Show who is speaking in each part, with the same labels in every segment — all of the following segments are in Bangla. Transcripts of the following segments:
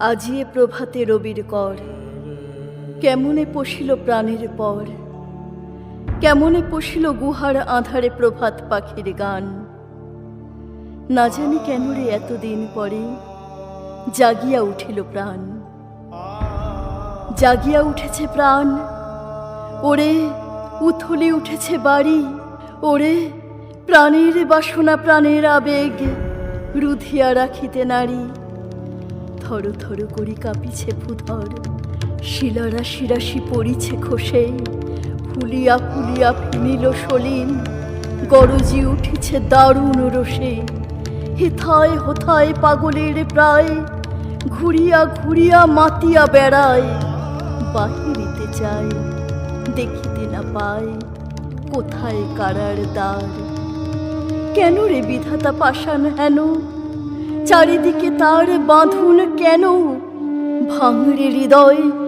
Speaker 1: আজিয়ে প্রভাতে রবির কর। কেমনে পশিল প্রাণের পর? কেমনে পশিল গুহার আধারে প্রভাত পাখির গান? না জানি কেন রে এতদিন পরে জাগিয়া উঠিল প্রাণ। জাগিয়া উঠেছে প্রাণ। ওরে, উথলি উঠেছে বাড়ি। ওরে, প্রাণের বাসনা, প্রাণের আবেগ রুধিয়া রাখিতে নারী। থর থর করি কাঁপিছে ভূধর শিলারা শিরাশি পড়িছে খসে। ফুলিয়া ফুলিয়া ফিনিল সলিন গরজি উঠিছে দারুণ রসে হেথায় হোথায় পাগলের প্রায়। ঘুরিয়া ঘুরিয়া মাতিয়া বেড়ায়। বাহিরিতে যায়, দেখিতে না পায়। কোথায় কারার দ্বার? কেন রে বিধাতা পাষাণ হেন? চারিদিকে তার বাঁধুন কেন? ভাঙড়ে হৃদয়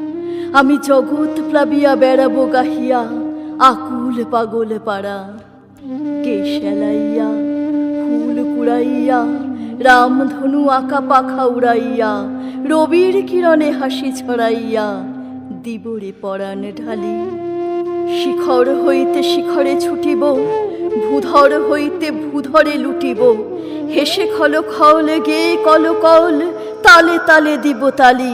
Speaker 1: আমি জগৎ প্লাবিয়া বেড়াবো গাহিয়া, আকুল পাগল পাড়া। কে সেলাইয়া ফুল কুড়াইয়া, রামধনু আঁকা পাখা উড়াইয়া, রবির কিরণে হাসি ছড়াইয়া, দিবরে পরাণ ঢালি। শিখর হইতে শিখরে ছুটিব, ভূধর হইতে ভূধরে লুটিব। হেসে খল খল গে কল কল তালে তালে দিব তালি।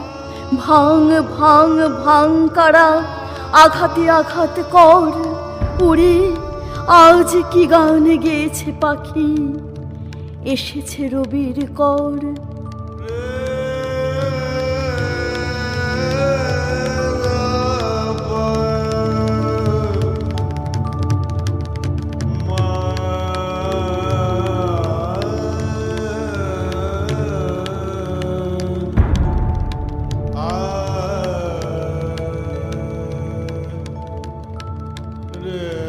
Speaker 1: ভাঙ ভাঙ ভাঙ কারা? আঘাতে, আঘাত কর উড়ে। আজ কি গান গেয়েছে পাখি? এসেছে রবির কর। Öldü.